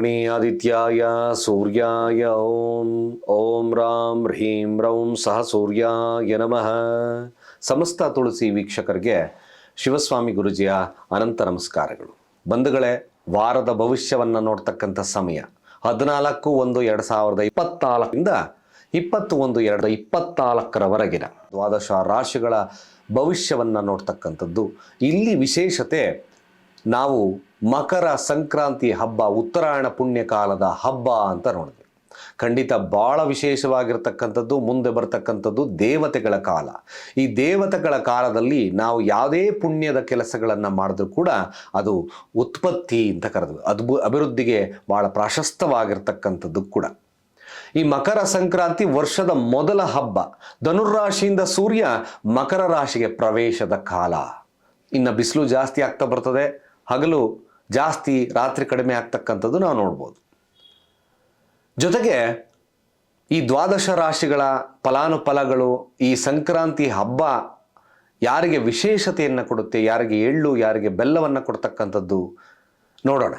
ಅಗ್ರಣಿ ಆದಿತ್ಯಾಯ ಸೂರ್ಯಾಯ ಓಂ ಓಂ ರಾಂ ಹ್ರೀಂ ರೌಂ ಸಹ ಸೂರ್ಯಾಯ ನಮಃ ಸಮಸ್ತ ತುಳಸಿ ವೀಕ್ಷಕರಿಗೆ ಶಿವಸ್ವಾಮಿ ಗುರುಜಿಯ ಅನಂತ ನಮಸ್ಕಾರಗಳು. ಬಂಧುಗಳೇ, ವಾರದ ಭವಿಷ್ಯವನ್ನು ನೋಡ್ತಕ್ಕಂಥ ಸಮಯ. ಹದಿನಾಲ್ಕು ಒಂದು ಎರಡು ಸಾವಿರದ ಇಪ್ಪತ್ನಾಲ್ಕರಿಂದ ಇಪ್ಪತ್ತು ಒಂದು ಎರಡು ಇಪ್ಪತ್ನಾಲ್ಕರವರೆಗಿನ ದ್ವಾದಶ ರಾಶಿಗಳ ಭವಿಷ್ಯವನ್ನು ನೋಡ್ತಕ್ಕಂಥದ್ದು. ಇಲ್ಲಿ ವಿಶೇಷತೆ ನಾವು ಮಕರ ಸಂಕ್ರಾಂತಿ ಹಬ್ಬ, ಉತ್ತರಾಯಣ ಪುಣ್ಯಕಾಲದ ಹಬ್ಬ ಅಂತ ನೋಡಿದ್ವಿ. ಖಂಡಿತ ಭಾಳ ವಿಶೇಷವಾಗಿರ್ತಕ್ಕಂಥದ್ದು, ಮುಂದೆ ಬರ್ತಕ್ಕಂಥದ್ದು ದೇವತೆಗಳ ಕಾಲ. ಈ ದೇವತೆಗಳ ಕಾಲದಲ್ಲಿ ನಾವು ಯಾವುದೇ ಪುಣ್ಯದ ಕೆಲಸಗಳನ್ನು ಮಾಡಿದ್ರೂ ಕೂಡ ಅದು ಉತ್ಪತ್ತಿ ಅಂತ ಕರೆದ್ವಿ. ಅದ್ಭು, ಅಭಿವೃದ್ಧಿಗೆ ಭಾಳ ಪ್ರಾಶಸ್ತವಾಗಿರ್ತಕ್ಕಂಥದ್ದು ಕೂಡ. ಈ ಮಕರ ಸಂಕ್ರಾಂತಿ ವರ್ಷದ ಮೊದಲ ಹಬ್ಬ, ಧನುರ್ರಾಶಿಯಿಂದ ಸೂರ್ಯ ಮಕರ ರಾಶಿಗೆ ಪ್ರವೇಶದ ಕಾಲ. ಇನ್ನು ಬಿಸಿಲು ಜಾಸ್ತಿ ಆಗ್ತಾ ಬರ್ತದೆ. ಹಗಲು ಜಾಸ್ತಿ ರಾತ್ರಿ ಕಡಿಮೆ ಆಗ್ತಕ್ಕಂಥದ್ದು ನಾವು ನೋಡ್ಬೋದು. ಜೊತೆಗೆ ಈ ದ್ವಾದಶ ರಾಶಿಗಳ ಫಲಾನುಫಲಗಳು, ಈ ಸಂಕ್ರಾಂತಿ ಹಬ್ಬ ಯಾರಿಗೆ ವಿಶೇಷತೆಯನ್ನು ಕೊಡುತ್ತೆ, ಯಾರಿಗೆ ಎಳ್ಳು, ಯಾರಿಗೆ ಬೆಲ್ಲವನ್ನು ಕೊಡ್ತಕ್ಕಂಥದ್ದು ನೋಡೋಣ.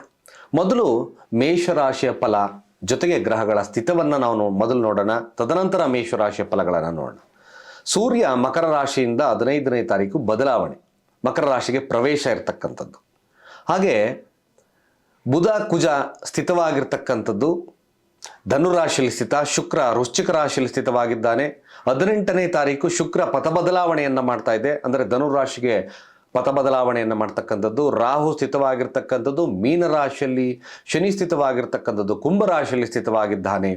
ಮೊದಲು ಮೇಷರಾಶಿಯ ಫಲ, ಜೊತೆಗೆ ಗ್ರಹಗಳ ಸ್ಥಿತವನ್ನು ನಾವು ಮೊದಲು ನೋಡೋಣ, ತದನಂತರ ಮೇಷರಾಶಿಯ ಫಲಗಳನ್ನು ನೋಡೋಣ. ಸೂರ್ಯ ಮಕರ ರಾಶಿಯಿಂದ ಹದಿನೈದನೇ ತಾರೀಕು ಬದಲಾವಣೆ, ಮಕರ ರಾಶಿಗೆ ಪ್ರವೇಶ ಇರತಕ್ಕಂಥದ್ದು. ಹಾಗೆ ಬುಧ ಕುಜ ಸ್ಥಿತವಾಗಿರ್ತಕ್ಕಂಥದ್ದು. ಧನುರಾಶಿಯಲ್ಲಿ ಸ್ಥಿತ, ಶುಕ್ರ ವೃಶ್ಚಿಕ ರಾಶಿಯಲ್ಲಿ ಸ್ಥಿತವಾಗಿದ್ದಾನೆ. ಹದಿನೆಂಟನೇ ತಾರೀಕು ಶುಕ್ರ ಪಥ ಬದಲಾವಣೆಯನ್ನು ಮಾಡ್ತಾ ಇದೆ. ಅಂದರೆ ಧನುರಾಶಿಗೆ ಪಥ ಬದಲಾವಣೆಯನ್ನು ಮಾಡ್ತಕ್ಕಂಥದ್ದು. ರಾಹು ಸ್ಥಿತವಾಗಿರ್ತಕ್ಕಂಥದ್ದು ಮೀನರಾಶಿಯಲ್ಲಿ ಶನಿ ಸ್ಥಿತವಾಗಿರ್ತಕ್ಕಂಥದ್ದು ಕುಂಭರಾಶಿಯಲ್ಲಿ ಸ್ಥಿತವಾಗಿದ್ದಾನೆ.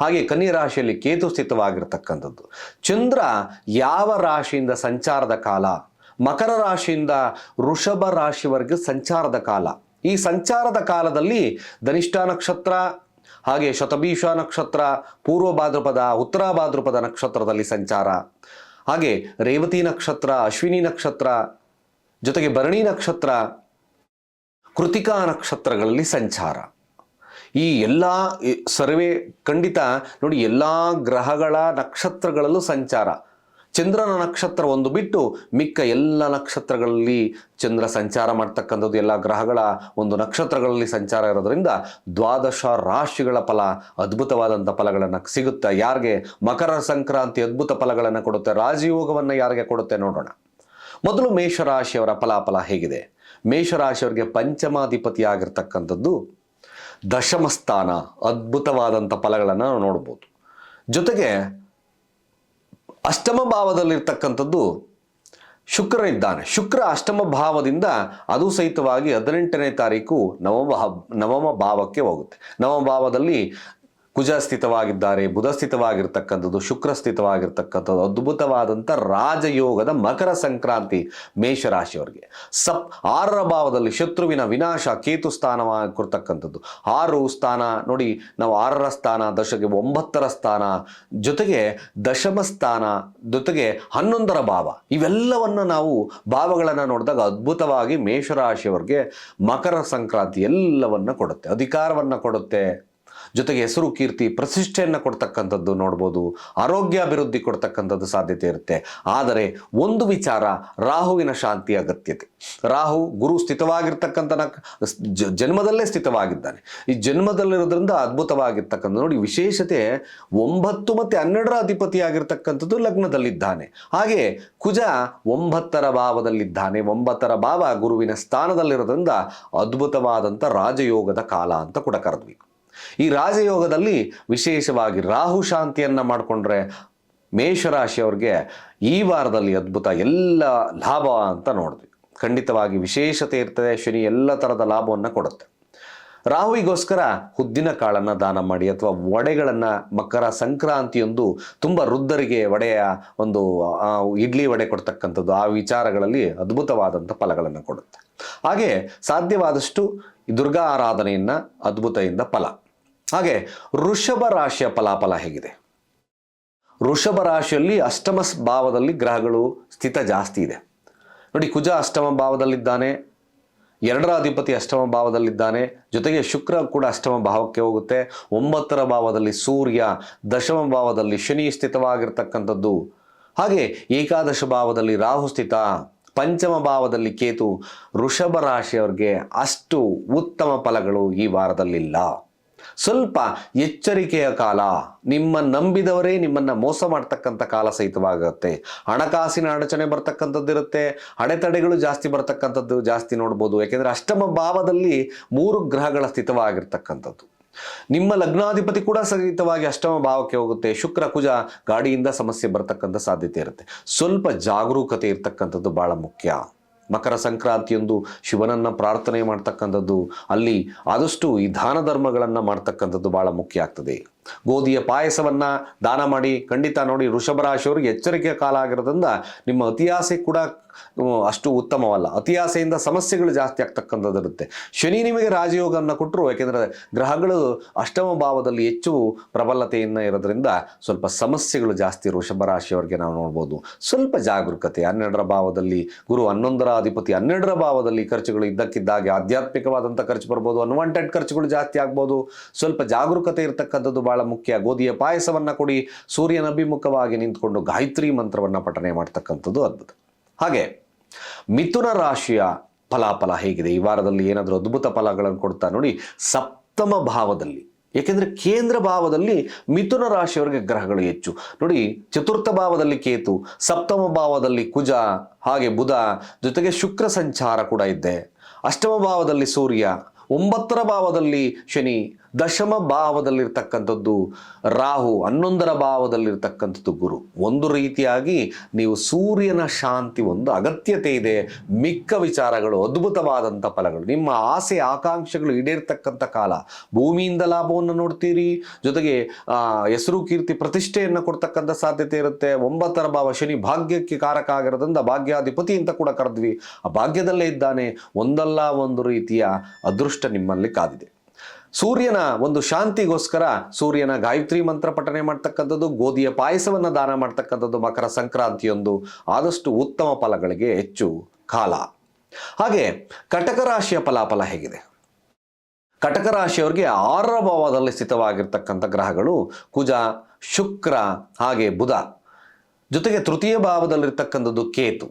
ಹಾಗೆ ಕನ್ಯಾ ರಾಶಿಯಲ್ಲಿ ಕೇತು ಸ್ಥಿತವಾಗಿರ್ತಕ್ಕಂಥದ್ದು. ಚಂದ್ರ ಯಾವ ರಾಶಿಯಿಂದ ಸಂಚಾರದ ಕಾಲ? ಮಕರ ರಾಶಿಯಿಂದ ವೃಷಭ ರಾಶಿವರೆಗೆ ಸಂಚಾರದ ಕಾಲ. ಈ ಸಂಚಾರದ ಕಾಲದಲ್ಲಿ ಧನಿಷ್ಠ ನಕ್ಷತ್ರ ಹಾಗೆ ಶತಭೀಷ ನಕ್ಷತ್ರ, ಪೂರ್ವ ಭಾದ್ರಪದ, ಉತ್ತರ ಭಾದ್ರಪದ ನಕ್ಷತ್ರದಲ್ಲಿ ಸಂಚಾರ. ಹಾಗೆ ರೇವತಿ ನಕ್ಷತ್ರ, ಅಶ್ವಿನಿ ನಕ್ಷತ್ರ, ಜೊತೆಗೆ ಭರಣಿ ನಕ್ಷತ್ರ, ಕೃತಿಕಾ ನಕ್ಷತ್ರಗಳಲ್ಲಿ ಸಂಚಾರ. ಈ ಎಲ್ಲ ಸರ್ವೇ ಖಂಡಿತ ನೋಡಿ, ಎಲ್ಲ ಗ್ರಹಗಳ ನಕ್ಷತ್ರಗಳಲ್ಲೂ ಸಂಚಾರ. ಚಂದ್ರನ ನಕ್ಷತ್ರ ಒಂದು ಬಿಟ್ಟು ಮಿಕ್ಕ ಎಲ್ಲ ನಕ್ಷತ್ರಗಳಲ್ಲಿ ಚಂದ್ರ ಸಂಚಾರ ಮಾಡ್ತಕ್ಕಂಥದ್ದು, ಎಲ್ಲ ಗ್ರಹಗಳ ಒಂದು ನಕ್ಷತ್ರಗಳಲ್ಲಿ ಸಂಚಾರ ಇರೋದ್ರಿಂದ ದ್ವಾದಶ ರಾಶಿಗಳ ಫಲ, ಅದ್ಭುತವಾದಂಥ ಫಲಗಳನ್ನು ಸಿಗುತ್ತೆ. ಯಾರಿಗೆ? ಮಕರ ಸಂಕ್ರಾಂತಿ ಅದ್ಭುತ ಫಲಗಳನ್ನು ಕೊಡುತ್ತೆ. ರಾಜಯೋಗವನ್ನು ಯಾರಿಗೆ ಕೊಡುತ್ತೆ ನೋಡೋಣ. ಮೊದಲು ಮೇಷರಾಶಿಯವರ ಫಲಾಫಲ ಹೇಗಿದೆ? ಮೇಷರಾಶಿಯವರಿಗೆ ಪಂಚಮಾಧಿಪತಿ ಆಗಿರ್ತಕ್ಕಂಥದ್ದು ದಶಮ ಸ್ಥಾನ ಅದ್ಭುತವಾದಂಥ ಫಲಗಳನ್ನು ನೋಡ್ಬೋದು. ಜೊತೆಗೆ ಅಷ್ಟಮ ಭಾವದಲ್ಲಿರ್ತಕ್ಕಂಥದ್ದು ಶುಕ್ರ ಇದ್ದಾನೆ. ಶುಕ್ರ ಅಷ್ಟಮ ಭಾವದಿಂದ ಅದು ಸಹಿತವಾಗಿ ಹದಿನೆಂಟನೇ ತಾರೀಕು ನವಮ ನವಮ ಭಾವಕ್ಕೆ ಹೋಗುತ್ತೆ. ನವಮ ಭಾವದಲ್ಲಿ ಕುಜ ಸ್ಥಿತವಾಗಿದ್ದಾರೆ ಬುಧ ಸ್ಥಿತವಾಗಿರ್ತಕ್ಕಂಥದ್ದು ಶುಕ್ರ ಸ್ಥಿತವಾಗಿರ್ತಕ್ಕಂಥದ್ದು ಅದ್ಭುತವಾದಂಥ ರಾಜಯೋಗದ ಮಕರ ಸಂಕ್ರಾಂತಿ ಮೇಷರಾಶಿಯವರಿಗೆ. ಸಪ್ ಆರರ ಭಾವದಲ್ಲಿ ಶತ್ರುವಿನ ವಿನಾಶ, ಕೇತು ಸ್ಥಾನವಾಗಿರ್ತಕ್ಕಂಥದ್ದು. ಆರು ಸ್ಥಾನ, ನೋಡಿ, ನಾವು ಆರರ ಸ್ಥಾನ ದಶಗೆ ಒಂಬತ್ತರ ಸ್ಥಾನ, ಜೊತೆಗೆ ದಶಮ ಸ್ಥಾನ, ಜೊತೆಗೆ ಹನ್ನೊಂದರ ಭಾವ. ಇವೆಲ್ಲವನ್ನು ನಾವು ಭಾವಗಳನ್ನು ನೋಡಿದಾಗ ಅದ್ಭುತವಾಗಿ ಮೇಷರಾಶಿಯವರಿಗೆ ಮಕರ ಸಂಕ್ರಾಂತಿ ಎಲ್ಲವನ್ನು ಕೊಡುತ್ತೆ, ಅಧಿಕಾರವನ್ನು ಕೊಡುತ್ತೆ. ಜೊತೆಗೆ ಹೆಸರು ಕೀರ್ತಿ ಪ್ರತಿಷ್ಠೆಯನ್ನು ಕೊಡ್ತಕ್ಕಂಥದ್ದು ನೋಡ್ಬೋದು, ಆರೋಗ್ಯ ಅಭಿವೃದ್ಧಿ ಕೊಡ್ತಕ್ಕಂಥದ್ದು ಸಾಧ್ಯತೆ ಇರುತ್ತೆ. ಆದರೆ ಒಂದು ವಿಚಾರ ರಾಹುವಿನ ಶಾಂತಿ ಅಗತ್ಯತೆ. ರಾಹು ಗುರು ಸ್ಥಿತವಾಗಿರ್ತಕ್ಕಂಥ ಜನ್ಮದಲ್ಲೇ ಸ್ಥಿತವಾಗಿದ್ದಾನೆ. ಈ ಜನ್ಮದಲ್ಲಿರೋದ್ರಿಂದ ಅದ್ಭುತವಾಗಿರ್ತಕ್ಕಂಥ ನೋಡಿ ವಿಶೇಷತೆ ಒಂಬತ್ತು ಮತ್ತು ಹನ್ನೆರಡರ ಅಧಿಪತಿಯಾಗಿರ್ತಕ್ಕಂಥದ್ದು ಲಗ್ನದಲ್ಲಿದ್ದಾನೆ. ಹಾಗೆ ಕುಜ ಒಂಬತ್ತರ ಭಾವದಲ್ಲಿದ್ದಾನೆ. ಒಂಬತ್ತರ ಭಾವ ಗುರುವಿನ ಸ್ಥಾನದಲ್ಲಿರೋದ್ರಿಂದ ಅದ್ಭುತವಾದಂಥ ರಾಜಯೋಗದ ಕಾಲ ಅಂತ ಕೂಡ ಕರೆದ್ವಿ. ಈ ರಾಜಯೋಗದಲ್ಲಿ ವಿಶೇಷವಾಗಿ ರಾಹು ಶಾಂತಿಯನ್ನು ಮಾಡಿಕೊಂಡ್ರೆ ಮೇಷರಾಶಿಯವ್ರಿಗೆ ಈ ವಾರದಲ್ಲಿ ಅದ್ಭುತ ಎಲ್ಲ ಲಾಭ ಅಂತ ನೋಡಿದ್ವಿ. ಖಂಡಿತವಾಗಿ ವಿಶೇಷತೆ ಇರ್ತದೆ, ಶನಿ ಎಲ್ಲ ಥರದ ಲಾಭವನ್ನು ಕೊಡುತ್ತೆ. ರಾಹುವಿಗೋಸ್ಕರ ಉದ್ದಿನ ಕಾಳನ್ನು ದಾನ ಮಾಡಿ ಅಥವಾ ವಡೆಗಳನ್ನು ಮಕರ ಸಂಕ್ರಾಂತಿಯೊಂದು ತುಂಬ ವೃದ್ಧರಿಗೆ ವಡೆಯ ಒಂದು ಇಡ್ಲಿ ವಡೆ ಕೊಡ್ತಕ್ಕಂಥದ್ದು ಆ ವಿಚಾರಗಳಲ್ಲಿ ಅದ್ಭುತವಾದಂಥ ಫಲಗಳನ್ನು ಕೊಡುತ್ತೆ. ಹಾಗೆ ಸಾಧ್ಯವಾದಷ್ಟು ದುರ್ಗಾ ಆರಾಧನೆಯನ್ನು ಅದ್ಭುತದಿಂದ ಫಲ. ಹಾಗೆ ವೃಷಭ ರಾಶಿಯ ಫಲಾಫಲ ಹೇಗಿದೆ? ವೃಷಭ ರಾಶಿಯಲ್ಲಿ ಅಷ್ಟಮಸ್ ಭಾವದಲ್ಲಿ ಗ್ರಹಗಳು ಸ್ಥಿತ ಜಾಸ್ತಿ ಇದೆ. ನೋಡಿ, ಕುಜ ಅಷ್ಟಮ ಭಾವದಲ್ಲಿದ್ದಾನೆ ಎರಡರ ಅಧಿಪತಿ ಅಷ್ಟಮ ಭಾವದಲ್ಲಿದ್ದಾನೆ, ಜೊತೆಗೆ ಶುಕ್ರ ಕೂಡ ಅಷ್ಟಮ ಭಾವಕ್ಕೆ ಹೋಗುತ್ತೆ. ಒಂಬತ್ತರ ಭಾವದಲ್ಲಿ ಸೂರ್ಯ, ದಶಮ ಭಾವದಲ್ಲಿ ಶನಿ ಸ್ಥಿತವಾಗಿರ್ತಕ್ಕಂಥದ್ದು. ಹಾಗೆ ಏಕಾದಶ ಭಾವದಲ್ಲಿ ರಾಹು ಸ್ಥಿತ, ಪಂಚಮ ಭಾವದಲ್ಲಿ ಕೇತು. ವೃಷಭ ರಾಶಿಯವರಿಗೆ ಅಷ್ಟು ಉತ್ತಮ ಫಲಗಳು ಈ ವಾರದಲ್ಲಿಲ್ಲ. ಸ್ವಲ್ಪ ಎಚ್ಚರಿಕೆಯ ಕಾಲ. ನಿಮ್ಮ ನಂಬಿದವರೇ ನಿಮ್ಮನ್ನ ಮೋಸ ಮಾಡ್ತಕ್ಕಂಥ ಕಾಲ ಸಹಿತವಾಗುತ್ತೆ. ಹಣಕಾಸಿನ ಅಡಚಣೆ ಬರ್ತಕ್ಕಂಥದ್ದು ಇರುತ್ತೆ ಅಡೆತಡೆಗಳು ಜಾಸ್ತಿ ಬರ್ತಕ್ಕಂಥದ್ದು ಜಾಸ್ತಿ ನೋಡ್ಬೋದು. ಯಾಕೆಂದರೆ ಅಷ್ಟಮ ಭಾವದಲ್ಲಿ ಮೂರು ಗ್ರಹಗಳ ಸ್ಥಿತವಾಗಿರ್ತಕ್ಕಂಥದ್ದು. ನಿಮ್ಮ ಲಗ್ನಾಧಿಪತಿ ಕೂಡ ಸಹಿತವಾಗಿ ಅಷ್ಟಮ ಭಾವಕ್ಕೆ ಹೋಗುತ್ತೆ. ಶುಕ್ರ ಕುಜ ಗಾಡಿಯಿಂದ ಸಮಸ್ಯೆ ಬರ್ತಕ್ಕಂಥ ಸಾಧ್ಯತೆ ಇರುತ್ತೆ. ಸ್ವಲ್ಪ ಜಾಗರೂಕತೆ ಇರ್ತಕ್ಕಂಥದ್ದು ಬಹಳ ಮುಖ್ಯ. ಮಕರ ಸಂಕ್ರಾಂತಿಯೊಂದು ಶಿವನನ್ನ ಪ್ರಾರ್ಥನೆ ಮಾಡ್ತಕ್ಕಂಥದ್ದು ಅಲ್ಲಿ ಆದಷ್ಟು ಈ ದಾನ ಧರ್ಮಗಳನ್ನು ಮಾಡ್ತಕ್ಕಂಥದ್ದು ಭಾಳ ಮುಖ್ಯ ಆಗ್ತದೆ. ಗೋಧಿಯ ಪಾಯಸವನ್ನ ದಾನ ಮಾಡಿ ಖಂಡಿತ ನೋಡಿ ವೃಷಭ ರಾಶಿಯವರಿಗೆ ಎಚ್ಚರಿಕೆಯ ಕಾಲ ಆಗಿರೋದ್ರಿಂದ ನಿಮ್ಮ ಅತಿಯಾಸೆ ಕೂಡ ಅಷ್ಟು ಉತ್ತಮವಲ್ಲ. ಅತಿಯಾಸೆಯಿಂದ ಸಮಸ್ಯೆಗಳು ಜಾಸ್ತಿ ಆಗ್ತಕ್ಕಂಥದ್ದಿರುತ್ತೆ. ಶನಿ ನಿಮಗೆ ರಾಜಯೋಗವನ್ನು ಕೊಟ್ಟರು ಯಾಕೆಂದರೆ ಗ್ರಹಗಳು ಅಷ್ಟಮ ಭಾವದಲ್ಲಿ ಹೆಚ್ಚು ಪ್ರಬಲತೆಯನ್ನು ಇರೋದ್ರಿಂದ ಸ್ವಲ್ಪ ಸಮಸ್ಯೆಗಳು ಜಾಸ್ತಿ ವೃಷಭ ರಾಶಿಯವರಿಗೆ ನಾವು ನೋಡ್ಬೋದು. ಸ್ವಲ್ಪ ಜಾಗರೂಕತೆ, ಹನ್ನೆರಡರ ಭಾವದಲ್ಲಿ ಗುರು ಹನ್ನೊಂದರ ಅಧಿಪತಿ ಹನ್ನೆರಡರ ಭಾವದಲ್ಲಿ ಖರ್ಚುಗಳು ಇದ್ದಕ್ಕಿದ್ದಾಗೆ ಆಧ್ಯಾತ್ಮಿಕವಾದಂಥ ಖರ್ಚು ಬರ್ಬೋದು ಅನ್ವಾಂಟೆಡ್ ಖರ್ಚುಗಳು ಜಾಸ್ತಿ ಆಗ್ಬೋದು. ಸ್ವಲ್ಪ ಜಾಗರೂಕತೆ ಇರತಕ್ಕಂಥದ್ದು ಬಹಳ ಮುಖ್ಯ. ಗೋಧಿಯ ಪಾಯಸವನ್ನ ಕೊಡಿ, ಸೂರ್ಯನ ಅಭಿಮುಖವಾಗಿ ನಿಂತ್ಕೊಂಡು ಗಾಯತ್ರಿ ಮಂತ್ರವನ್ನ ಪಠನೆ ಮಾಡ್ತಕ್ಕಂಥದ್ದು ಅದ್ಭುತ. ಹಾಗೆ, ಮಿಥುನ ರಾಶಿಯ ಫಲಾಫಲ ಹೇಗಿದೆ? ಈ ವಾರದಲ್ಲಿ ಏನಾದರೂ ಅದ್ಭುತ ಫಲಗಳನ್ನು ಕೊಡ್ತಾ ನೋಡಿ, ಸಪ್ತಮ ಭಾವದಲ್ಲಿ. ಏಕೆಂದರೆ ಕೇಂದ್ರ ಭಾವದಲ್ಲಿ ಮಿಥುನ ರಾಶಿಯವರಿಗೆ ಗ್ರಹಗಳು ಹೆಚ್ಚು. ನೋಡಿ, ಚತುರ್ಥ ಭಾವದಲ್ಲಿ ಕೇತು, ಸಪ್ತಮ ಭಾವದಲ್ಲಿ ಕುಜ, ಹಾಗೆ ಬುಧ, ಜೊತೆಗೆ ಶುಕ್ರ ಸಂಚಾರ ಕೂಡ ಇದ್ದೆ ಅಷ್ಟಮ ಭಾವದಲ್ಲಿ ಸೂರ್ಯ, ಒಂಬತ್ತರ ಭಾವದಲ್ಲಿ ಶನಿ ದಶಮ ಭಾವದಲ್ಲಿರ್ತಕ್ಕಂಥದ್ದು ರಾಹು, ಹನ್ನೊಂದರ ಭಾವದಲ್ಲಿರ್ತಕ್ಕಂಥದ್ದು ಗುರು. ಒಂದು ರೀತಿಯಾಗಿ ನೀವು ಸೂರ್ಯನ ಶಾಂತಿ, ಒಂದು ಅಗತ್ಯತೆ ಇದೆ, ಮಿಕ್ಕ ವಿಚಾರಗಳು, ಅದ್ಭುತವಾದಂಥ ಫಲಗಳು. ನಿಮ್ಮ ಆಸೆ, ಆಕಾಂಕ್ಷೆಗಳು ಈಡೇರ್ತಕ್ಕಂಥ ಕಾಲ. ಭೂಮಿಯಿಂದ ಲಾಭವನ್ನು ನೋಡ್ತೀರಿ, ಜೊತೆಗೆ ಹೆಸರು, ಕೀರ್ತಿ, ಪ್ರತಿಷ್ಠೆಯನ್ನು ಕೊಡ್ತಕ್ಕಂಥ ಸಾಧ್ಯತೆ ಇರುತ್ತೆ. ಒಂಬತ್ತರ ಭಾವ, ಶನಿ ಭಾಗ್ಯಕ್ಕೆ ಕಾರಕ ಆಗಿರೋದ್ರಿಂದ ಭಾಗ್ಯಾಧಿಪತಿ ಅಂತ ಕೂಡ ಕರೆದ್ವಿ. ಆ ಭಾಗ್ಯದಲ್ಲೇ ಇದ್ದಾನೆ. ಒಂದಲ್ಲ ಒಂದು ರೀತಿಯ ಅದೃಷ್ಟ ನಿಮ್ಮಲ್ಲಿ ಕಾದಿದೆ. ಸೂರ್ಯನ ಒಂದು ಶಾಂತಿಗೋಸ್ಕರ ಸೂರ್ಯನ ಗಾಯತ್ರಿ ಮಂತ್ರ ಪಠನೆ ಮಾಡ್ತಕ್ಕಂಥದ್ದು, ಗೋಧಿಯ ಪಾಯಸವನ್ನು ದಾನ ಮಾಡ್ತಕ್ಕಂಥದ್ದು ಮಕರ ಸಂಕ್ರಾಂತಿಯೊಂದು ಆದಷ್ಟು ಉತ್ತಮ ಫಲಗಳಿಗೆ ಹೆಚ್ಚು ಕಾಲ. ಹಾಗೆ ಕಟಕ ರಾಶಿಯ ಫಲಾಫಲ ಹೇಗಿದೆ? ಕಟಕ ರಾಶಿಯವರಿಗೆ ಆರರ ಭಾವದಲ್ಲಿ ಸ್ಥಿತವಾಗಿರ್ತಕ್ಕಂಥ ಗ್ರಹಗಳು ಕುಜ, ಶುಕ್ರ, ಹಾಗೆ ಬುಧ. ಜೊತೆಗೆ ತೃತೀಯ ಭಾವದಲ್ಲಿರ್ತಕ್ಕಂಥದ್ದು ಕೇತು.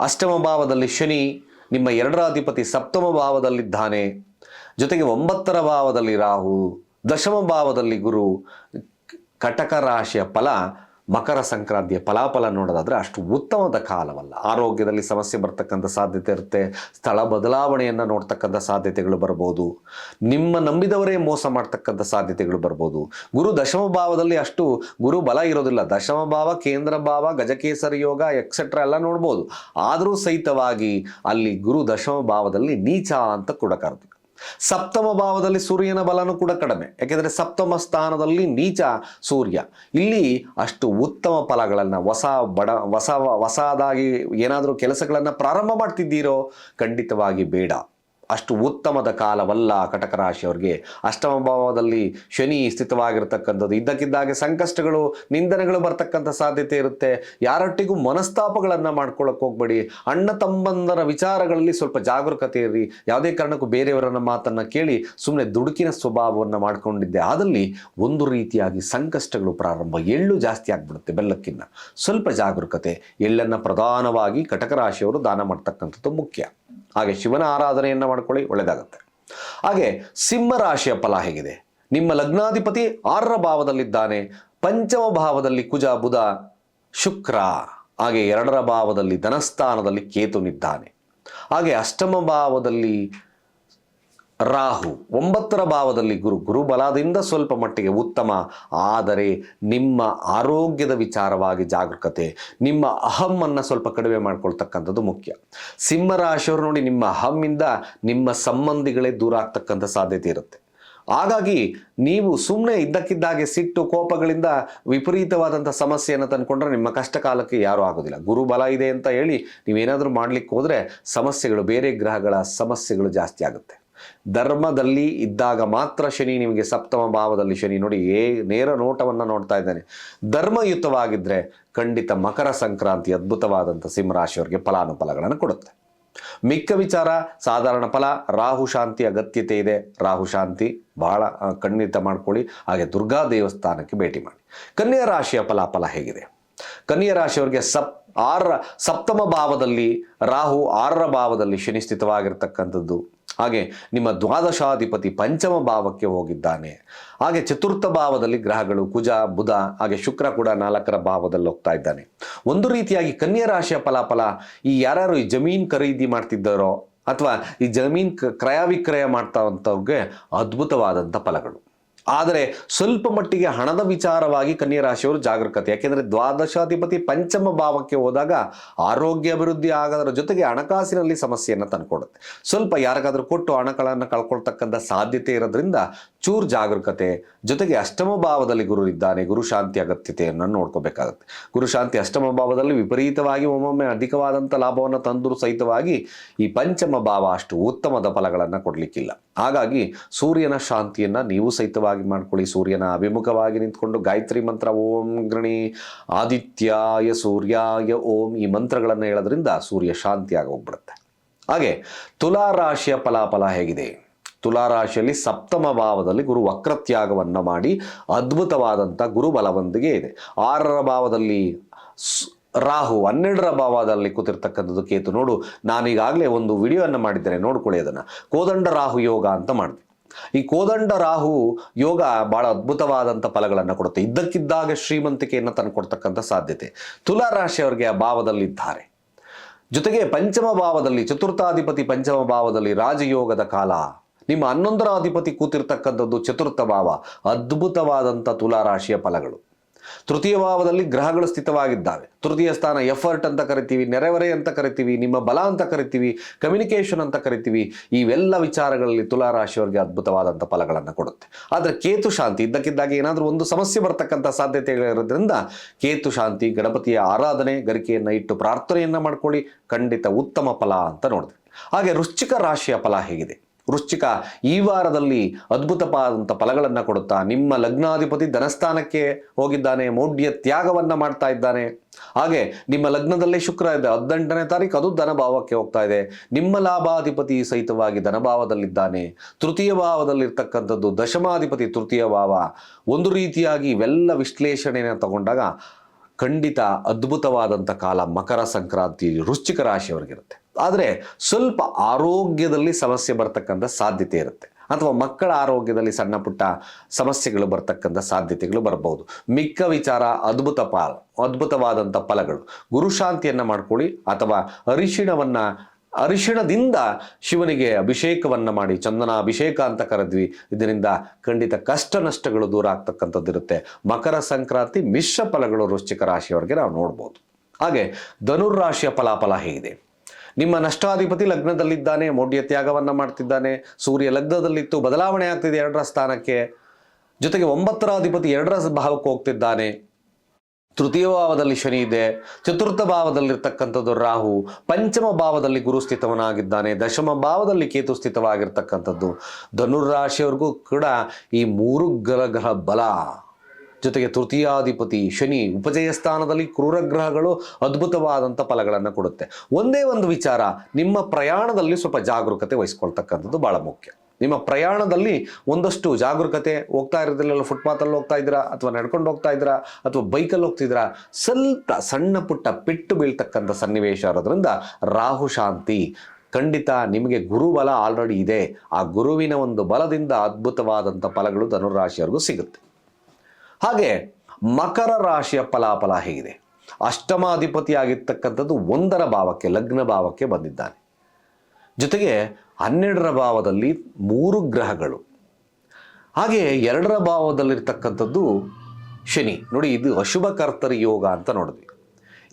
ಅಷ್ಟಮ ಭಾವದಲ್ಲಿ ಶನಿ, ನಿಮ್ಮ ಎರಡರ ಅಧಿಪತಿ ಸಪ್ತಮ ಭಾವದಲ್ಲಿದ್ದಾನೆ. ಜೊತೆಗೆ ಒಂಬತ್ತರ ಭಾವದಲ್ಲಿ ರಾಹು, ದಶಮ ಭಾವದಲ್ಲಿ ಗುರು, ಕಟಕ ರಾಶಿಯ ಫಲ, ಮಕರ ಸಂಕ್ರಾಂತಿಯ ಫಲಾಫಲ ನೋಡೋದಾದರೆ ಅಷ್ಟು ಉತ್ತಮದ ಕಾಲವಲ್ಲ. ಆರೋಗ್ಯದಲ್ಲಿ ಸಮಸ್ಯೆ ಬರ್ತಕ್ಕಂಥ ಸಾಧ್ಯತೆ ಇರುತ್ತೆ, ಸ್ಥಳ ಬದಲಾವಣೆಯನ್ನು ನೋಡ್ತಕ್ಕಂಥ ಸಾಧ್ಯತೆಗಳು ಬರ್ಬೋದು, ನಿಮ್ಮ ನಂಬಿದವರೇ ಮೋಸ ಮಾಡ್ತಕ್ಕಂಥ ಸಾಧ್ಯತೆಗಳು ಬರ್ಬೋದು. ಗುರು ದಶಮ ಭಾವದಲ್ಲಿ ಅಷ್ಟು ಗುರು ಬಲ ಇರೋದಿಲ್ಲ. ದಶಮ ಭಾವ, ಕೇಂದ್ರ ಭಾವ, ಗಜಕೇಸರಿ ಯೋಗ ಎಕ್ಸೆಟ್ರಾ ಎಲ್ಲ ನೋಡ್ಬೋದು. ಆದರೂ ಸಹಿತವಾಗಿ ಅಲ್ಲಿ ಗುರು ದಶಮ ಭಾವದಲ್ಲಿ ನೀಚ ಅಂತ ಕೂಡ ಸಪ್ತಮ ಭಾವದಲ್ಲಿ ಸೂರ್ಯನ ಬಲನೂ ಕೂಡ ಕಡಿಮೆ. ಯಾಕೆಂದರೆ ಸಪ್ತಮ ಸ್ಥಾನದಲ್ಲಿ ನೀಚ ಸೂರ್ಯ. ಇಲ್ಲಿ ಅಷ್ಟು ಉತ್ತಮ ಫಲಗಳನ್ನು ಹೊಸ ಬಡ, ಹೊಸ, ಹೊಸದಾಗಿ ಏನಾದರೂ ಕೆಲಸಗಳನ್ನು ಪ್ರಾರಂಭ ಮಾಡ್ತಿದ್ದೀರೋ ಖಂಡಿತವಾಗಿ ಬೇಡ. ಅಷ್ಟು ಉತ್ತಮದ ಕಾಲವಲ್ಲ ಕಟಕ ರಾಶಿಯವರಿಗೆ ಅಷ್ಟಮ ಭಾವದಲ್ಲಿ ಶನಿ ಸ್ಥಿತವಾಗಿರ್ತಕ್ಕಂಥದ್ದು. ಇದ್ದಕ್ಕಿದ್ದಾಗೆ ಸಂಕಷ್ಟಗಳು, ನಿಂದನೆಗಳು ಬರ್ತಕ್ಕಂಥ ಸಾಧ್ಯತೆ ಇರುತ್ತೆ. ಯಾರೊಟ್ಟಿಗೂ ಮನಸ್ತಾಪಗಳನ್ನು ಮಾಡ್ಕೊಳ್ಳೋಕೆ ಹೋಗ್ಬೇಡಿ. ಅಣ್ಣ ತಮ್ಮಂದರ ವಿಚಾರಗಳಲ್ಲಿ ಸ್ವಲ್ಪ ಜಾಗರೂಕತೆ ಇರ್ರಿ. ಯಾವುದೇ ಕಾರಣಕ್ಕೂ ಬೇರೆಯವರನ್ನ ಮಾತನ್ನು ಕೇಳಿ ಸುಮ್ಮನೆ ದುಡುಕಿನ ಸ್ವಭಾವವನ್ನು ಮಾಡಿಕೊಂಡಿದ್ದೆ. ಆದಲ್ಲಿ ಒಂದು ರೀತಿಯಾಗಿ ಸಂಕಷ್ಟಗಳು ಪ್ರಾರಂಭ. ಎಳ್ಳು ಜಾಸ್ತಿ ಆಗ್ಬಿಡುತ್ತೆ ಬೆಲ್ಲಕ್ಕಿನ್ನ. ಸ್ವಲ್ಪ ಜಾಗರೂಕತೆ. ಎಳ್ಳನ್ನು ಪ್ರಧಾನವಾಗಿ ಕಟಕ ರಾಶಿಯವರು ದಾನ ಮಾಡ್ತಕ್ಕಂಥದ್ದು ಮುಖ್ಯ. ಹಾಗೆ ಶಿವನ ಆರಾಧನೆಯನ್ನು ಮಾಡ್ಕೊಳ್ಳಿ ಒಳ್ಳೆಯದಾಗುತ್ತೆ ಹಾಗೆ ಸಿಂಹರಾಶಿಯ ಫಲ ಹೇಗಿದೆ? ನಿಮ್ಮ ಲಗ್ನಾಧಿಪತಿ ಆರರ ಭಾವದಲ್ಲಿದ್ದಾನೆ, ಪಂಚಮ ಭಾವದಲ್ಲಿ ಕುಜ, ಬುಧ, ಶುಕ್ರ, ಹಾಗೆ ಎರಡರ ಭಾವದಲ್ಲಿ ಧನಸ್ಥಾನದಲ್ಲಿ ಕೇತುನಿದ್ದಾನೆ ಹಾಗೆ ಅಷ್ಟಮ ಭಾವದಲ್ಲಿ ರಾಹು ಒಂಬತ್ತರ ಭಾವದಲ್ಲಿ ಗುರು ಗುರುಬಲದಿಂದ ಸ್ವಲ್ಪ ಮಟ್ಟಿಗೆ ಉತ್ತಮ. ಆದರೆ ನಿಮ್ಮ ಆರೋಗ್ಯದ ವಿಚಾರವಾಗಿ ಜಾಗರೂಕತೆ ನಿಮ್ಮ ಅಹಮ್ಮನ್ನು ಸ್ವಲ್ಪ ಕಡಿಮೆ ಮಾಡ್ಕೊಳ್ತಕ್ಕಂಥದ್ದು ಮುಖ್ಯ. ಸಿಂಹರಾಶಿಯವರು ನೋಡಿ ನಿಮ್ಮ ಅಹಮ್ಮಿಂದ ನಿಮ್ಮ ಸಂಬಂಧಿಗಳೇ ದೂರ ಆಗ್ತಕ್ಕಂಥ ಸಾಧ್ಯತೆ ಇರುತ್ತೆ. ಹಾಗಾಗಿ ನೀವು ಸುಮ್ಮನೆ ಇದ್ದಕ್ಕಿದ್ದಾಗೆ ಸಿಟ್ಟು, ಕೋಪಗಳಿಂದ ವಿಪರೀತವಾದಂಥ ಸಮಸ್ಯೆಯನ್ನು ತಂದುಕೊಂಡ್ರೆ ನಿಮ್ಮ ಕಷ್ಟ ಕಾಲಕ್ಕೆ ಯಾರೂ ಆಗೋದಿಲ್ಲ. ಗುರು ಬಲ ಇದೆ ಅಂತ ಹೇಳಿ ನೀವೇನಾದರೂ ಮಾಡ್ಲಿಕ್ಕೆ ಹೋದರೆ ಸಮಸ್ಯೆಗಳು, ಬೇರೆ ಗ್ರಹಗಳ ಸಮಸ್ಯೆಗಳು ಜಾಸ್ತಿ ಆಗುತ್ತೆ. ಧರ್ಮದಲ್ಲಿ ಇದ್ದಾಗ ಮಾತ್ರ ಶನಿ ನಿಮಗೆ ಸಪ್ತಮ ಭಾವದಲ್ಲಿ ಶನಿ ನೋಡಿ ಏ ನೇರ ನೋಟವನ್ನು ನೋಡ್ತಾ ಇದ್ದಾನೆ. ಧರ್ಮಯುತವಾಗಿದ್ದರೆ ಖಂಡಿತ ಮಕರ ಸಂಕ್ರಾಂತಿ ಅದ್ಭುತವಾದಂಥ ಸಿಂಹರಾಶಿಯವರಿಗೆ ಫಲಾನುಫಲಗಳನ್ನು ಕೊಡುತ್ತೆ. ಮಿಕ್ಕ ವಿಚಾರ, ಸಾಧಾರಣ ಫಲ, ರಾಹು ಶಾಂತಿ ಅಗತ್ಯತೆ ಇದೆ. ರಾಹು ಶಾಂತಿ ಬಹಳ ಖಂಡಿತ ಮಾಡ್ಕೊಳ್ಳಿ. ಹಾಗೆ ದುರ್ಗಾ ದೇವಸ್ಥಾನಕ್ಕೆ ಭೇಟಿ ಮಾಡಿ. ಕನ್ಯಾ ರಾಶಿಯ ಫಲಾಫಲ ಹೇಗಿದೆ? ಕನ್ಯಾ ರಾಶಿಯವರಿಗೆ ಸಪ್, ಆರ, ಸಪ್ತಮ ಭಾವದಲ್ಲಿ, ರಾಹು ಆರರ ಭಾವದಲ್ಲಿ ಶನಿ ಸ್ಥಿತವಾಗಿರ್ತಕ್ಕಂಥದ್ದು. ಹಾಗೆ ನಿಮ್ಮ ದ್ವಾದಶಾಧಿಪತಿ ಪಂಚಮ ಭಾವಕ್ಕೆ ಹೋಗಿದ್ದಾನೆ. ಹಾಗೆ ಚತುರ್ಥ ಭಾವದಲ್ಲಿ ಗ್ರಹಗಳು ಕುಜ, ಬುಧ, ಹಾಗೆ ಶುಕ್ರ ಕೂಡ ನಾಲ್ಕರ ಭಾವದಲ್ಲಿ ಹೋಗ್ತಾ ಇದ್ದಾನೆ. ಒಂದು ರೀತಿಯಾಗಿ ಕನ್ಯಾ ರಾಶಿಯ ಫಲಾಫಲ ಈ ಯಾರು ಈ ಜಮೀನ್ ಖರೀದಿ ಮಾಡ್ತಿದ್ದಾರೋ ಅಥವಾ ಈ ಜಮೀನ್ ಕ್ರಯ ವಿಕ್ರಯ ಮಾಡ್ತಾವಂಥವ್ರಿಗೆ ಅದ್ಭುತವಾದಂಥ ಫಲಗಳು. ಆದರೆ ಸ್ವಲ್ಪ ಮಟ್ಟಿಗೆ ಹಣದ ವಿಚಾರವಾಗಿ ಕನ್ಯಾ ರಾಶಿಯವರು ಜಾಗರೂಕತೆ, ಯಾಕೆಂದರೆ ದ್ವಾದಶಾಧಿಪತಿ ಪಂಚಮ ಭಾವಕ್ಕೆ ಹೋದಾಗ ಆರೋಗ್ಯ ಅಭಿವೃದ್ಧಿ ಆಗೋದ್ರ ಜೊತೆಗೆ ಹಣಕಾಸಿನಲ್ಲಿ ಸಮಸ್ಯೆಯನ್ನು ತಂದುಕೊಡುತ್ತೆ. ಸ್ವಲ್ಪ ಯಾರಿಗಾದರೂ ಕೊಟ್ಟು ಹಣಗಳನ್ನು ಕಳ್ಕೊಳ್ತಕ್ಕಂಥ ಸಾಧ್ಯತೆ ಇರೋದ್ರಿಂದ ಚೂರು ಜಾಗರೂಕತೆ, ಜೊತೆಗೆ ಅಷ್ಟಮ ಭಾವದಲ್ಲಿ ಗುರು ಇದ್ದಾನೆ, ಗುರು ಶಾಂತಿ ಅಗತ್ಯತೆಯನ್ನು ನೋಡ್ಕೋಬೇಕಾಗುತ್ತೆ. ಗುರು ಶಾಂತಿ ಅಷ್ಟಮ ಭಾವದಲ್ಲಿ ವಿಪರೀತವಾಗಿ ಒಮ್ಮೊಮ್ಮೆ ಅಧಿಕವಾದಂಥ ಲಾಭವನ್ನು ತಂದರೂ ಸಹಿತವಾಗಿ ಈ ಪಂಚಮ ಭಾವ ಅಷ್ಟು ಉತ್ತಮದ ಫಲಗಳನ್ನು ಕೊಡಲಿಕ್ಕಿಲ್ಲ. ಹಾಗಾಗಿ ಸೂರ್ಯನ ಶಾಂತಿಯನ್ನು ನೀವು ಸಹಿತವಾಗಿ ಮಾಡ್ಕೊಳ್ಳಿ ಸೂರ್ಯನ. ಅಭಿಮುಖವಾಗಿ ನಿಂತ್ಕೊಂಡು ಗಾಯತ್ರಿ ಮಂತ್ರ, ಓಂ ಗೃಣಿ, ಆದಿತ್ಯಾಯ ಸೂರ್ಯಾಯ, ಓಂ ಈ ಮಂತ್ರಗಳನ್ನು ಹೇಳೋದ್ರಿಂದ ಸೂರ್ಯ ಶಾಂತಿಯಾಗಿ ಹೋಗ್ಬಿಡುತ್ತೆ. ಹಾಗೆ ತುಲಾ ರಾಶಿಯ ಫಲಾಫಲ ಹೇಗಿದೆ? ತುಲಾ ರಾಶಿಯಲ್ಲಿ ಸಪ್ತಮ ಭಾವದಲ್ಲಿ ಗುರು ವಕ್ರತ್ಯಾಗವನ್ನು ಮಾಡಿ ಅದ್ಭುತವಾದಂಥ ಗುರುಬಲವೊಂದಿಗೆ ಇದೆ. ಆರರ ಭಾವದಲ್ಲಿ ರಾಹು ಹನ್ನೆರಡರ ಭಾವದಲ್ಲಿ ಕೂತಿರ್ತಕ್ಕಂಥದ್ದು ಕೇತು ನೋಡು. ನಾನೀಗಾಗಲೇ ಒಂದು ವಿಡಿಯೋವನ್ನು ಮಾಡಿದ್ದೇನೆ, ನೋಡ್ಕೊಳ್ಳಿ ಅದನ್ನು. ಕೋದಂಡ ರಾಹು ಯೋಗ ಅಂತ ಮಾಡಿದೆ. ಈ ಕೋದಂಡ ರಾಹು ಯೋಗ ಬಹಳ ಅದ್ಭುತವಾದಂಥ ಫಲಗಳನ್ನು ಕೊಡುತ್ತೆ. ಇದ್ದಕ್ಕಿದ್ದಾಗ ಶ್ರೀಮಂತಿಕೆಯನ್ನು ತಂದು ಕೊಡ್ತಕ್ಕಂಥ ಸಾಧ್ಯತೆ. ತುಲಾ ರಾಶಿಯವರಿಗೆ ಆ ಭಾವದಲ್ಲಿದ್ದಾರೆ. ಜೊತೆಗೆ ಪಂಚಮ ಭಾವದಲ್ಲಿ, ಚತುರ್ಥಾಧಿಪತಿ ಪಂಚಮ ಭಾವದಲ್ಲಿ ರಾಜಯೋಗದ ಕಾಲ. ನಿಮ್ಮ ಹನ್ನೊಂದರ ಅಧಿಪತಿ ಕೂತಿರ್ತಕ್ಕಂಥದ್ದು ಚತುರ್ಥ ಭಾವ. ಅದ್ಭುತವಾದಂಥ ತುಲಾ ರಾಶಿಯ ಫಲಗಳು. ತೃತೀಯ ಭಾವದಲ್ಲಿ ಗ್ರಹಗಳು ಸ್ಥಿತವಾಗಿದ್ದಾವೆ. ತೃತೀಯ ಸ್ಥಾನ ಎಫರ್ಟ್ ಅಂತ ಕರಿತೀವಿ ನೆರೆವರೆ ಅಂತ ಕರಿತೀವಿ, ನಿಮ್ಮ ಬಲ ಅಂತ ಕರಿತೀವಿ ಕಮ್ಯುನಿಕೇಷನ್ ಅಂತ ಕರಿತೀವಿ, ಇವೆಲ್ಲ ವಿಚಾರಗಳಲ್ಲಿ ತುಲಾ ರಾಶಿಯವರಿಗೆ ಅದ್ಭುತವಾದಂಥ ಫಲಗಳನ್ನು ಕೊಡುತ್ತೆ. ಆದರೆ ಕೇತು ಶಾಂತಿ, ಇದ್ದಕ್ಕಿದ್ದಾಗ ಏನಾದರೂ ಒಂದು ಸಮಸ್ಯೆ ಬರ್ತಕ್ಕಂಥ ಸಾಧ್ಯತೆಗಳಿರೋದ್ರಿಂದ ಕೇತು ಶಾಂತಿ, ಗಣಪತಿಯ ಆರಾಧನೆ, ಗರಿಕೆಯನ್ನು ಇಟ್ಟು ಪ್ರಾರ್ಥನೆಯನ್ನು ಮಾಡ್ಕೊಳ್ಳಿ, ಖಂಡಿತ ಉತ್ತಮ ಫಲ ಅಂತ ನೋಡಿದ್ವಿ ಹಾಗೆ ರುಚಿಕ ರಾಶಿಯ ಫಲ ಹೇಗಿದೆ? ವೃಶ್ಚಿಕ ಈ ವಾರದಲ್ಲಿ ಅದ್ಭುತವಾದಂಥ ಫಲಗಳನ್ನು ಕೊಡುತ್ತಾ ನಿಮ್ಮ ಲಗ್ನಾಧಿಪತಿ ಧನಸ್ಥಾನಕ್ಕೆ ಹೋಗಿದ್ದಾನೆ, ಮೌಢ್ಯ ತ್ಯಾಗವನ್ನು ಮಾಡ್ತಾ ಇದ್ದಾನೆ. ಹಾಗೆ ನಿಮ್ಮ ಲಗ್ನದಲ್ಲೇ ಶುಕ್ರ ಇದೆ, ಹದಿನೆಂಟನೇ ತಾರೀಕು ಅದು ಧನಭಾವಕ್ಕೆ ಹೋಗ್ತಾ ಇದೆ. ನಿಮ್ಮ ಲಾಭಾಧಿಪತಿ ಸಹಿತವಾಗಿ ಧನಭಾವದಲ್ಲಿದ್ದಾನೆ. ತೃತೀಯ ಭಾವದಲ್ಲಿರ್ತಕ್ಕಂಥದ್ದು ದಶಮಾಧಿಪತಿ ತೃತೀಯ ಭಾವ. ಒಂದು ರೀತಿಯಾಗಿ ಇವೆಲ್ಲ ವಿಶ್ಲೇಷಣೆಯನ್ನು ತಗೊಂಡಾಗ ಖಂಡಿತ ಅದ್ಭುತವಾದಂಥ ಕಾಲ ಮಕರ ಸಂಕ್ರಾಂತಿ ವೃಶ್ಚಿಕ ರಾಶಿಯವರಿಗಿರುತ್ತೆ. ಆದರೆ ಸ್ವಲ್ಪ ಆರೋಗ್ಯದಲ್ಲಿ ಸಮಸ್ಯೆ ಬರ್ತಕ್ಕಂಥ ಸಾಧ್ಯತೆ ಇರುತ್ತೆ. ಅಥವಾ ಮಕ್ಕಳ ಆರೋಗ್ಯದಲ್ಲಿ ಸಣ್ಣ ಪುಟ್ಟ ಸಮಸ್ಯೆಗಳು ಬರ್ತಕ್ಕಂಥ ಸಾಧ್ಯತೆಗಳು ಬರಬಹುದು. ಮಿಕ್ಕ ವಿಚಾರ ಅದ್ಭುತ ಪಾಲ್, ಅದ್ಭುತವಾದಂಥ ಫಲಗಳು. ಗುರುಶಾಂತಿಯನ್ನು ಮಾಡ್ಕೊಳ್ಳಿ, ಅಥವಾ ಅರಿಶಿಣವನ್ನು, ಅರಿಶಿಣದಿಂದ ಶಿವನಿಗೆ ಅಭಿಷೇಕವನ್ನು ಮಾಡಿ, ಚಂದನ ಅಭಿಷೇಕ ಅಂತ ಕರೆದ್ವಿ, ಇದರಿಂದ ಖಂಡಿತ ಕಷ್ಟ ನಷ್ಟಗಳು ದೂರ ಆಗ್ತಕ್ಕಂಥದ್ದು ಇರುತ್ತೆ. ಮಕರ ಸಂಕ್ರಾಂತಿ ಮಿಶ್ರ ಫಲಗಳು ವೃಶ್ಚಿಕ ರಾಶಿಯವರೆಗೆ ನಾವು ನೋಡ್ಬೋದು. ಹಾಗೆ ಧನುರ್ರಾಶಿಯ ಫಲಾಫಲ ಹೇಗಿದೆ? ನಿಮ್ಮ ನಷ್ಟಾಧಿಪತಿ ಲಗ್ನದಲ್ಲಿದ್ದಾನೆ ಮೌಢ್ಯ ತ್ಯಾಗವನ್ನು ಮಾಡ್ತಿದ್ದಾನೆ, ಸೂರ್ಯ ಲಗ್ನದಲ್ಲಿತ್ತು, ಬದಲಾವಣೆ ಆಗ್ತಿದೆ ಎರಡರ ಸ್ಥಾನಕ್ಕೆ. ಜೊತೆಗೆ ಒಂಬತ್ತರ ಅಧಿಪತಿ ಎರಡರ ಭಾವಕ್ಕೆ ಹೋಗ್ತಿದ್ದಾನೆ. ತೃತೀಯ ಭಾವದಲ್ಲಿ ಶನಿ ಇದೆ, ಚತುರ್ಥ ಭಾವದಲ್ಲಿರ್ತಕ್ಕಂಥದ್ದು ರಾಹು, ಪಂಚಮ ಭಾವದಲ್ಲಿ ಗುರು ಸ್ಥಿತವನಾಗಿದ್ದಾನೆ, ದಶಮ ಭಾವದಲ್ಲಿ ಕೇತು ಸ್ಥಿತವಾಗಿರ್ತಕ್ಕಂಥದ್ದು. ಧನುರ್ರಾಶಿಯವರೆಗೂ ಕೂಡ ಈ ಮೂರು ಗ್ರಹಗಳ ಬಲ. ಜೊತೆಗೆ ತೃತೀಯಾಧಿಪತಿ ಶನಿ ಉಪಜಯ ಸ್ಥಾನದಲ್ಲಿ ಕ್ರೂರ ಗ್ರಹಗಳು ಅದ್ಭುತವಾದಂಥ ಫಲಗಳನ್ನು ಕೊಡುತ್ತೆ. ಒಂದೇ ಒಂದು ವಿಚಾರ, ನಿಮ್ಮ ಪ್ರಯಾಣದಲ್ಲಿ ಸ್ವಲ್ಪ ಜಾಗರೂಕತೆ ವಹಿಸ್ಕೊಳ್ತಕ್ಕಂಥದ್ದು ಬಹಳ ಮುಖ್ಯ. ನಿಮ್ಮ ಪ್ರಯಾಣದಲ್ಲಿ ಒಂದಷ್ಟು ಜಾಗರೂಕತೆ, ಹೋಗ್ತಾ ಇರೋದ್ರಲ್ಲೆಲ್ಲ ಫುಟ್ಪಾತಲ್ಲಿ ಹೋಗ್ತಾ ಇದ್ದೀರಾ, ಅಥವಾ ನಡ್ಕೊಂಡು ಹೋಗ್ತಾ ಇದ್ದೀರಾ, ಅಥವಾ ಬೈಕಲ್ಲಿ ಹೋಗ್ತಿದ್ದೀರಾ, ಸ್ವಲ್ಪ ಸಣ್ಣ ಪುಟ್ಟ ಪೆಟ್ಟು ಬೀಳ್ತಕ್ಕಂಥ ಸನ್ನಿವೇಶ ಇರೋದ್ರಿಂದ ರಾಹು ಶಾಂತಿ ಖಂಡಿತ ನಿಮಗೆ ಗುರುಬಲ ಆಲ್ರೆಡಿ ಇದೆ. ಆ ಗುರುವಿನ ಒಂದು ಬಲದಿಂದ ಅದ್ಭುತವಾದಂಥ ಫಲಗಳು ಧನುರಾಶಿಯವರೆಗೂ ಸಿಗುತ್ತೆ. ಹಾಗೆ ಮಕರ ರಾಶಿಯ ಫಲಾಫಲ ಹೇಗಿದೆ? ಅಷ್ಟಮಾಧಿಪತಿಯಾಗಿರ್ತಕ್ಕಂಥದ್ದು ಒಂದರ ಭಾವಕ್ಕೆ, ಲಗ್ನ ಭಾವಕ್ಕೆ ಬಂದಿದ್ದಾನೆ. ಜೊತೆಗೆ ಹನ್ನೆರಡರ ಭಾವದಲ್ಲಿ ಮೂರು ಗ್ರಹಗಳು. ಹಾಗೆ ಎರಡರ ಭಾವದಲ್ಲಿರ್ತಕ್ಕಂಥದ್ದು ಶನಿ. ನೋಡಿ, ಇದು ಅಶುಭ ಕರ್ತರಿ ಯೋಗ ಅಂತ ನೋಡಿದ್ವಿ.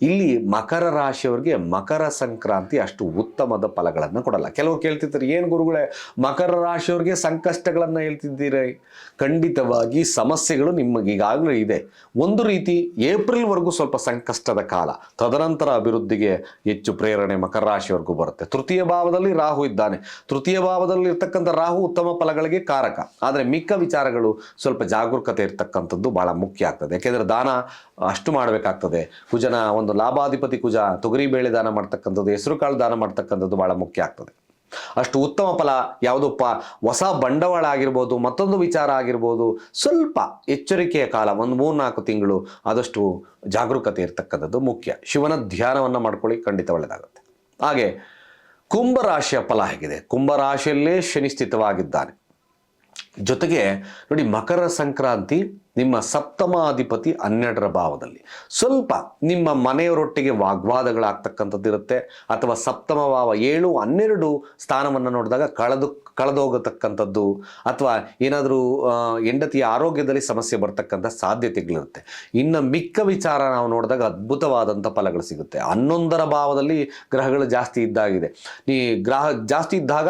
ಇಲ್ಲಿ ಮಕರ ರಾಶಿಯವರಿಗೆ ಮಕರ ಸಂಕ್ರಾಂತಿ ಅಷ್ಟು ಉತ್ತಮದ ಫಲಗಳನ್ನು ಕೊಡಲ್ಲ. ಕೆಲವು ಕೇಳ್ತಿದ್ದಾರೆ ಏನು ಗುರುಗಳೇ, ಮಕರ ರಾಶಿಯವರಿಗೆ ಸಂಕಷ್ಟಗಳನ್ನು ಹೇಳ್ತಿದ್ದೀರಿ? ಖಂಡಿತವಾಗಿ ಸಮಸ್ಯೆಗಳು ನಿಮಗೆ ಈಗಾಗಲೇ ಇದೆ. ಒಂದು ರೀತಿ ಏಪ್ರಿಲ್ವರೆಗೂ ಸ್ವಲ್ಪ ಸಂಕಷ್ಟದ ಕಾಲ. ತದನಂತರ ಅಭಿವೃದ್ಧಿಗೆ ಹೆಚ್ಚು ಪ್ರೇರಣೆ ಮಕರ ರಾಶಿಯವರೆಗೂ ಬರುತ್ತೆ. ತೃತೀಯ ಭಾವದಲ್ಲಿ ರಾಹು ಇದ್ದಾನೆ. ತೃತೀಯ ಭಾವದಲ್ಲಿ ಇರ್ತಕ್ಕಂಥ ರಾಹು ಉತ್ತಮ ಫಲಗಳಿಗೆ ಕಾರಕ. ಆದರೆ ಮಿಕ್ಕ ವಿಚಾರಗಳು ಸ್ವಲ್ಪ ಜಾಗರೂಕತೆ ಇರ್ತಕ್ಕಂಥದ್ದು ಬಹಳ ಮುಖ್ಯ ಆಗ್ತದೆ. ಯಾಕೆಂದರೆ ದಾನ ಅಷ್ಟು ಮಾಡಬೇಕಾಗ್ತದೆ. ಕುಜನ ಒಂದು ಲಾಭಾಧಿಪತಿ ಕುಜ ತೊಗರಿ ಬೇಳೆ ದಾನ ಮಾಡ್ತಕ್ಕಂಥದ್ದು, ಹೆಸರು ಕಾಳು ದಾನ ಮಾಡ್ತಕ್ಕಂಥದ್ದು ಬಹಳ ಮುಖ್ಯ ಆಗ್ತದೆ. ಅಷ್ಟು ಉತ್ತಮ ಫಲ ಯಾವುದಪ್ಪ? ಹೊಸ ಬಂಡವಾಳ ಆಗಿರ್ಬೋದು, ಮತ್ತೊಂದು ವಿಚಾರ ಆಗಿರ್ಬೋದು, ಸ್ವಲ್ಪ ಎಚ್ಚರಿಕೆಯ ಕಾಲ, ಒಂದು ಮೂರ್ನಾಲ್ಕು ತಿಂಗಳು ಆದಷ್ಟು ಜಾಗರೂಕತೆ ಇರತಕ್ಕಂಥದ್ದು ಮುಖ್ಯ. ಶಿವನ ಧ್ಯಾನವನ್ನು ಮಾಡ್ಕೊಳ್ಳಿ, ಖಂಡಿತ ಒಳ್ಳೆಯದಾಗುತ್ತೆ ಹಾಗೆ ಕುಂಭರಾಶಿಯ ಫಲ ಹೇಗಿದೆ? ಕುಂಭರಾಶಿಯಲ್ಲೇ ಶನಿ ಸ್ಥಿತವಾಗಿದ್ದಾನೆ ಜೊತೆಗೆ ನೋಡಿ ಮಕರ ಸಂಕ್ರಾಂತಿ ನಿಮ್ಮ ಸಪ್ತಮಾಧಿಪತಿ ಹನ್ನೆರಡರ ಭಾವದಲ್ಲಿ. ಸ್ವಲ್ಪ ನಿಮ್ಮ ಮನೆಯವರೊಟ್ಟಿಗೆ ವಾಗ್ವಾದಗಳಾಗ್ತಕ್ಕಂಥದ್ದು ಇರುತ್ತೆ. ಅಥವಾ ಸಪ್ತಮ ಭಾವ ಏಳು, ಹನ್ನೆರಡು ಸ್ಥಾನವನ್ನು ನೋಡಿದಾಗ ಕಳೆದು, ಕಳೆದೋಗತಕ್ಕಂಥದ್ದು. ಅಥವಾ ಏನಾದರೂ ಹೆಂಡತಿಯ ಆರೋಗ್ಯದಲ್ಲಿ ಸಮಸ್ಯೆ ಬರ್ತಕ್ಕಂಥ ಸಾಧ್ಯತೆಗಳಿರುತ್ತೆ. ಇನ್ನು ಮಿಕ್ಕ ವಿಚಾರ ನಾವು ನೋಡಿದಾಗ ಅದ್ಭುತವಾದಂಥ ಫಲಗಳು ಸಿಗುತ್ತೆ. ಹನ್ನೊಂದರ ಭಾವದಲ್ಲಿ ಗ್ರಹಗಳು ಜಾಸ್ತಿ ಇದ್ದಾಗಿದೆ. ಈ ಗ್ರಹ ಜಾಸ್ತಿ ಇದ್ದಾಗ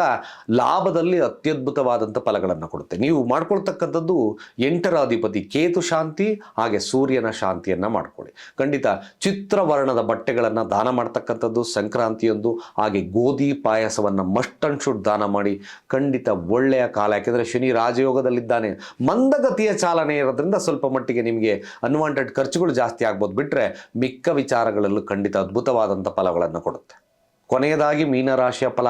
ಲಾಭದಲ್ಲಿ ಅತ್ಯದ್ಭುತವಾದಂಥ ಫಲಗಳನ್ನು ಕೊಡುತ್ತೆ. ನೀವು ಮಾಡ್ಕೊಳ್ತಕ್ಕಂಥದ್ದು ಎಂಟರ ಅಧಿಪತಿ ಕೇತು ಶಾಂತಿ, ಹಾಗೆ ಸೂರ್ಯನ ಶಾಂತಿಯನ್ನು ಮಾಡ್ಕೊಳ್ಳಿ. ಖಂಡಿತ ಚಿತ್ರವರ್ಣದ ಬಟ್ಟೆಗಳನ್ನು ದಾನ ಮಾಡ್ತಕ್ಕಂಥದ್ದು ಸಂಕ್ರಾಂತಿಯೊಂದು, ಹಾಗೆ ಗೋಧಿ ಪಾಯಸವನ್ನು ಮಸ್ಟ್ ಅಂಡ್ ಶುಡ್ ದಾನ ಮಾಡಿ, ಖಂಡಿತ ಒಳ್ಳೆಯ ಕಾಲ. ಯಾಕೆಂದರೆ ಶನಿ ರಾಜಯೋಗದಲ್ಲಿದ್ದಾನೆ. ಮಂದಗತಿಯ ಚಾಲನೆ ಇರೋದ್ರಿಂದ ಸ್ವಲ್ಪ ಮಟ್ಟಿಗೆ ನಿಮಗೆ ಅನ್ವಾಂಟೆಡ್ ಖರ್ಚುಗಳು ಜಾಸ್ತಿ ಆಗ್ಬೋದು. ಬಿಟ್ಟರೆ ಮಿಕ್ಕ ವಿಚಾರಗಳಲ್ಲೂ ಖಂಡಿತ ಅದ್ಭುತವಾದಂಥ ಫಲಗಳನ್ನು ಕೊಡುತ್ತೆ. ಕೊನೆಯದಾಗಿ ಮೀನರಾಶಿಯ ಫಲ.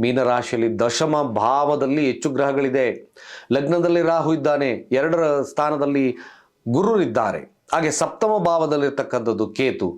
ಮೀನರಾಶಿಯಲ್ಲಿ ದಶಮ ಭಾವದಲ್ಲಿ ಹೆಚ್ಚು ಗ್ರಹಗಳಿದೆ. ಲಗ್ನದಲ್ಲಿ ರಾಹು ಇದ್ದಾನೆ. ಎರಡರ ಸ್ಥಾನದಲ್ಲಿ ಗುರುರಿದ್ದಾರೆ. ಹಾಗೆ ಸಪ್ತಮ ಭಾವದಲ್ಲಿರ್ತಕ್ಕಂಥದ್ದು ಕೇತು.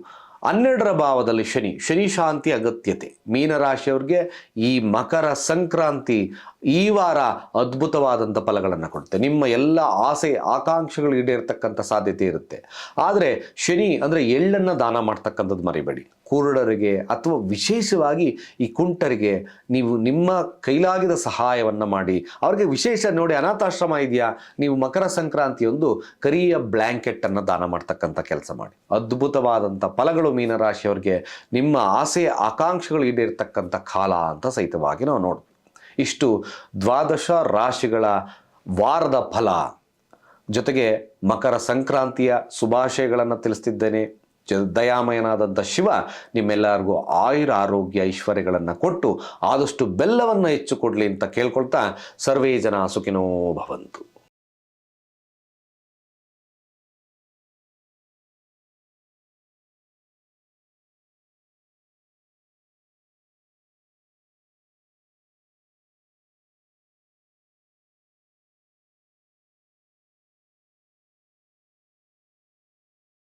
ಹನ್ನೆರಡರ ಭಾವದಲ್ಲಿ ಶನಿ. ಶನಿ ಶಾಂತಿ ಅಗತ್ಯತೆ. ಮೀನರಾಶಿಯವ್ರಿಗೆ ಈ ಮಕರ ಸಂಕ್ರಾಂತಿ ಈ ವಾರ ಅದ್ಭುತವಾದಂಥ ಫಲಗಳನ್ನು ಕೊಡುತ್ತೆ. ನಿಮ್ಮ ಎಲ್ಲ ಆಸೆ, ಆಕಾಂಕ್ಷೆಗಳು ಈಡೇರ್ತಕ್ಕಂಥ ಸಾಧ್ಯತೆ ಇರುತ್ತೆ. ಆದರೆ ಶನಿ ಅಂದರೆ ಎಳ್ಳನ್ನು ದಾನ ಮಾಡ್ತಕ್ಕಂಥದ್ದು ಮರಿಬೇಡಿ. ಕುರುಡರಿಗೆ ಅಥವಾ ವಿಶೇಷವಾಗಿ ಈ ಕುಂಟರಿಗೆ ನೀವು ನಿಮ್ಮ ಕೈಲಾಗಿದ ಸಹಾಯವನ್ನು ಮಾಡಿ. ಅವ್ರಿಗೆ ವಿಶೇಷ ನೋಡಿ, ಅನಾಥಾಶ್ರಮ ಇದೆಯಾ, ನೀವು ಮಕರ ಸಂಕ್ರಾಂತಿಯೊಂದು ಕರಿಯ ಬ್ಲ್ಯಾಂಕೆಟನ್ನು ದಾನ ಮಾಡ್ತಕ್ಕಂಥ ಕೆಲಸ ಮಾಡಿ. ಅದ್ಭುತವಾದಂಥ ಫಲಗಳು ಮೀನರಾಶಿಯವರಿಗೆ ನಿಮ್ಮ ಆಸೆ, ಆಕಾಂಕ್ಷೆಗಳು ಈಡೇರ್ತಕ್ಕಂಥ ಕಾಲ ಅಂತ ಸಹಿತವಾಗಿ ನಾವು ನೋಡ್ತೀವಿ. ಇಷ್ಟು ದ್ವಾದಶ ರಾಶಿಗಳ ವಾರದ ಫಲ. ಜೊತೆಗೆ ಮಕರ ಸಂಕ್ರಾಂತಿಯ ಶುಭಾಶಯಗಳನ್ನು ತಿಳಿಸ್ತಿದ್ದೇನೆ. ಜ ದಯಾಮಯನಾದಂಥ ಶಿವ ನಿಮ್ಮೆಲ್ಲರಿಗೂ ಆಯುರ ಆರೋಗ್ಯ ಐಶ್ವರ್ಯಗಳನ್ನು ಕೊಟ್ಟು ಆದಷ್ಟು ಬೆಲ್ಲವನ್ನು ಹೆಚ್ಚು ಕೊಡಲಿ ಅಂತ ಕೇಳ್ಕೊಳ್ತಾ ಸರ್ವೇ ಜನ ಸುಖಿನೋ ಭವಂತು.